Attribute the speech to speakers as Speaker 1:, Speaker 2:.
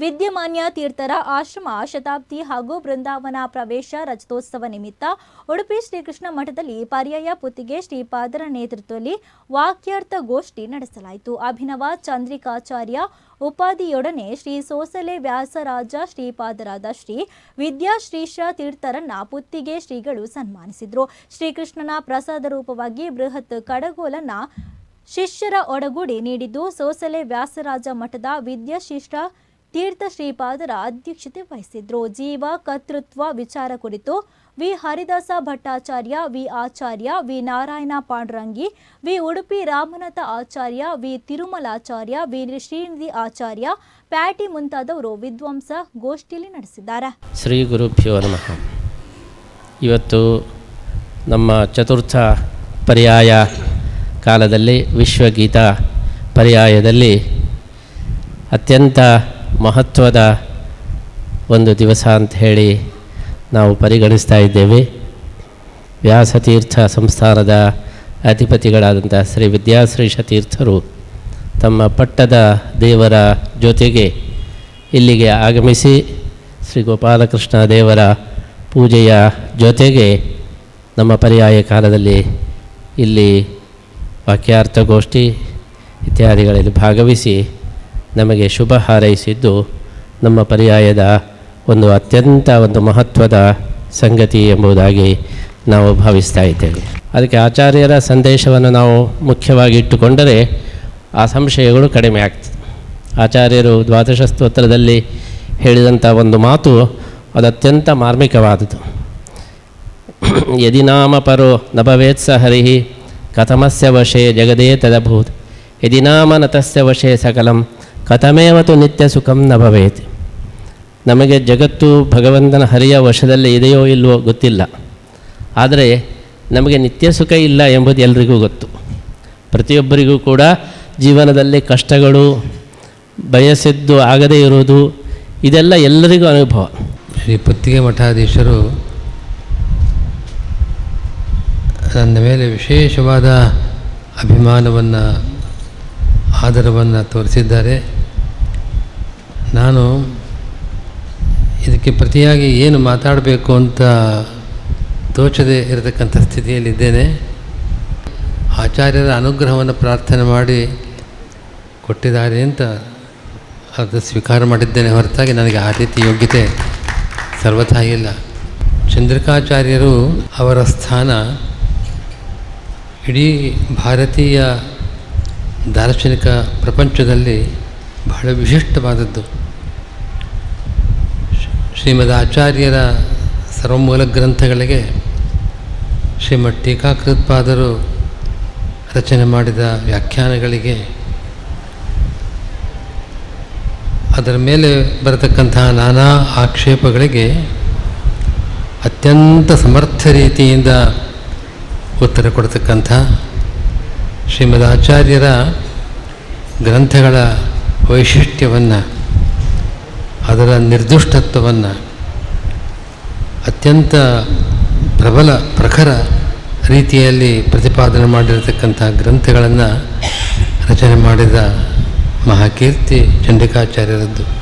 Speaker 1: ವಿದ್ಯಮಾನ್ಯ ತೀರ್ಥರ ಆಶ್ರಮ, ಶತಾಬ್ದಿ ಹಾಗೂ ಬೃಂದಾವನ ಪ್ರವೇಶ ರಜತೋತ್ಸವ ನಿಮಿತ್ತ ಉಡುಪಿ ಶ್ರೀಕೃಷ್ಣ ಮಠದಲ್ಲಿ ಪರ್ಯಾಯ ಪುತ್ತಿಗೆ ಶ್ರೀಪಾದರ ನೇತೃತ್ವದಲ್ಲಿ ವಾಕ್ಯಾರ್ಥ ಗೋಷ್ಠಿ ನಡೆಸಲಾಯಿತು. ಅಭಿನವ ಚಂದ್ರಿಕಾಚಾರ್ಯ ಉಪಾಧಿಯೊಡನೆ ಶ್ರೀ ಸೋಸಲೆ ವ್ಯಾಸರಾಜ ಶ್ರೀಪಾದರಾದ ಶ್ರೀ ವಿದ್ಯಾಶ್ರೀಶ ತೀರ್ಥರನ್ನ ಪುತ್ತಿಗೆ ಶ್ರೀಗಳು ಸನ್ಮಾನಿಸಿದರು. ಶ್ರೀಕೃಷ್ಣನ ಪ್ರಸಾದ ರೂಪವಾಗಿ ಬೃಹತ್ ಕಡಗೋಲನ್ನ ಶಿಷ್ಯರ ಒಡಗೂಡಿ ನೀಡಿದ್ದು ಸೋಸಲೆ ವ್ಯಾಸರಾಜ ಮಠದ ವಿದ್ಯಾಶಿಷ್ಟ ತೀರ್ಥ ಶ್ರೀಪಾದರ ಅಧ್ಯಕ್ಷತೆ ವಹಿಸಿದ್ರು. ಜೀವ, ಕರ್ತೃತ್ವ, ವಿಚಾರ ಕುರಿತು ವಿ. ಹರಿದಾಸ ಭಟ್ಟಾಚಾರ್ಯ, ವಿ. ಆಚಾರ್ಯ, ವಿ. ನಾರಾಯಣ ಪಾಂಡುರಂಗಿ, ವಿ. ಉಡುಪಿ ರಾಮನಾಥ ಆಚಾರ್ಯ, ವಿ. ತಿರುಮಲಾಚಾರ್ಯ, ವಿ. ಶ್ರೀನಿಧಿ ಆಚಾರ್ಯ, ಪ್ಯಾಟಿ ಮುಂತಾದವರು ವಿದ್ವಾಂಸ ಗೋಷ್ಠಿಯಲ್ಲಿ ನಡೆಸಿದ್ದಾರೆ.
Speaker 2: ಶ್ರೀ ಗುರುಭ್ಯೋ ನಮಃ. ಇವತ್ತು ನಮ್ಮ ಚತುರ್ಥ ಪರ್ಯಾಯ ಕಾಲದಲ್ಲಿ ವಿಶ್ವಗೀತಾ ಪರ್ಯಾಯದಲ್ಲಿ ಅತ್ಯಂತ ಮಹತ್ವದ ಒಂದು ದಿವಸ ಅಂತ ಹೇಳಿ ನಾವು ಪರಿಗಣಿಸ್ತಾ ಇದ್ದೇವೆ. ವ್ಯಾಸತೀರ್ಥ ಸಂಸ್ಥಾನದ ಅಧಿಪತಿಗಳಾದಂಥ ಶ್ರೀ ವಿದ್ಯಾಶ್ರೀಷ ತೀರ್ಥರು ತಮ್ಮ ಪಟ್ಟದ ದೇವರ ಜೊತೆಗೆ ಇಲ್ಲಿಗೆ ಆಗಮಿಸಿ ಶ್ರೀ ಗೋಪಾಲಕೃಷ್ಣ ದೇವರ ಪೂಜೆಯ ಜೊತೆಗೆ ನಮ್ಮ ಪರ್ಯಾಯ ಕಾಲದಲ್ಲಿ ಇಲ್ಲಿ ವಾಕ್ಯಾರ್ಥಗೋಷ್ಠಿ ಇತ್ಯಾದಿಗಳಲ್ಲಿ ಭಾಗವಹಿಸಿ ನಮಗೆ ಶುಭ ಹಾರೈಸಿದ್ದು ನಮ್ಮ ಪರ್ಯಾಯದ ಒಂದು ಅತ್ಯಂತ ಒಂದು ಮಹತ್ವದ ಸಂಗತಿ ಎಂಬುದಾಗಿ ನಾವು ಭಾವಿಸ್ತಾ ಇದ್ದೇವೆ. ಅದಕ್ಕೆ ಆಚಾರ್ಯರ ಸಂದೇಶವನ್ನು ನಾವು ಮುಖ್ಯವಾಗಿ ಇಟ್ಟುಕೊಂಡರೆ ಆ ಸಂಶಯಗಳು ಕಡಿಮೆ ಆಗ್ತದೆ. ಆಚಾರ್ಯರು ದ್ವಾದಶ ಸ್ತೋತ್ರದಲ್ಲಿ ಹೇಳಿದಂಥ ಒಂದು ಮಾತು ಅದು ಅತ್ಯಂತ ಮಾರ್ಮಿಕವಾದುದು ಯದಿ ನಾಮ ಪರೋ ನ ಹರಿ ಕಥಮಸ್ಯ ವಶೇ ಜಗದೇ ತದಭೂತ್ ಯದಿ ನಾಮ ನತಸ್ಯ ವಶೇ ಸಕಲಂ ಕಥಮೇವತು ನಿತ್ಯ ಸುಖಂ ನ ಭವೇತ್. ನಮಗೆ ಜಗತ್ತು ಭಗವಂತನ ಹರಿಯ ವಶದಲ್ಲಿ ಇದೆಯೋ ಇಲ್ವೋ ಗೊತ್ತಿಲ್ಲ. ಆದರೆ ನಮಗೆ ನಿತ್ಯ ಸುಖ ಇಲ್ಲ ಎಂಬುದು ಎಲ್ರಿಗೂ ಗೊತ್ತು. ಪ್ರತಿಯೊಬ್ಬರಿಗೂ ಕೂಡ ಜೀವನದಲ್ಲಿ ಕಷ್ಟಗಳು, ಬಯಸಿದ್ದು ಆಗದೇ ಇರುವುದು, ಇದೆಲ್ಲ ಎಲ್ಲರಿಗೂ ಅನುಭವ.
Speaker 3: ಶ್ರೀ ಪುತ್ತಿಗೆ ಮಠಾಧೀಶರು ನನ್ನ ಮೇಲೆ ವಿಶೇಷವಾದ ಅಭಿಮಾನವನ್ನು, ಆದರವನ್ನು ತೋರಿಸಿದ್ದಾರೆ. ನಾನು ಇದಕ್ಕೆ ಪ್ರತಿಯಾಗಿ ಏನು ಮಾತಾಡಬೇಕು ಅಂತ ತೋಚದೆ ಇರತಕ್ಕಂಥ ಸ್ಥಿತಿಯಲ್ಲಿದ್ದೇನೆ. ಆಚಾರ್ಯರ ಅನುಗ್ರಹವನ್ನು ಪ್ರಾರ್ಥನೆ ಮಾಡಿ ಕೊಟ್ಟಿದ್ದಾರೆ ಅಂತ ಅದು ಸ್ವೀಕಾರ ಮಾಡಿದ್ದೇನೆ ಹೊರತಾಗಿ ನನಗೆ ಆ ರೀತಿ ಯೋಗ್ಯತೆ ಸರ್ವಥಾ ಇಲ್ಲ. ಚಂದ್ರಿಕಾಚಾರ್ಯರು ಅವರ ಸ್ಥಾನ ಇಡೀ ಭಾರತೀಯ ದಾರ್ಶನಿಕ ಪ್ರಪಂಚದಲ್ಲಿ ಬಹಳ ವಿಶಿಷ್ಟವಾದದ್ದು. ಶ್ರೀಮದ್ ಆಚಾರ್ಯರ ಸರ್ವಮೂಲ ಗ್ರಂಥಗಳಿಗೆ ಶ್ರೀಮದ್ ಟೀಕಾಕೃತ್ಪಾದರು ರಚನೆ ಮಾಡಿದ ವ್ಯಾಖ್ಯಾನಗಳಿಗೆ ಅದರ ಮೇಲೆ ಬರತಕ್ಕಂತಹ ನಾನಾ ಆಕ್ಷೇಪಗಳಿಗೆ ಅತ್ಯಂತ ಸಮರ್ಥ ರೀತಿಯಿಂದ ಉತ್ತರ ಕೊಡ್ತಕ್ಕಂಥ ಶ್ರೀಮದ್ ಆಚಾರ್ಯರ ಗ್ರಂಥಗಳ ವೈಶಿಷ್ಟ್ಯವನ್ನು ಅದರ ನಿರ್ದುಷ್ಟತ್ವವನ್ನು ಅತ್ಯಂತ ಪ್ರಬಲ ಪ್ರಖರ ರೀತಿಯಲ್ಲಿ ಪ್ರತಿಪಾದನೆ ಮಾಡಿರತಕ್ಕಂಥ ಗ್ರಂಥಗಳನ್ನು ರಚನೆ ಮಾಡಿದ ಮಹಾಕೀರ್ತಿ ಚಂಡಿಕಾಚಾರ್ಯರದ್ದು.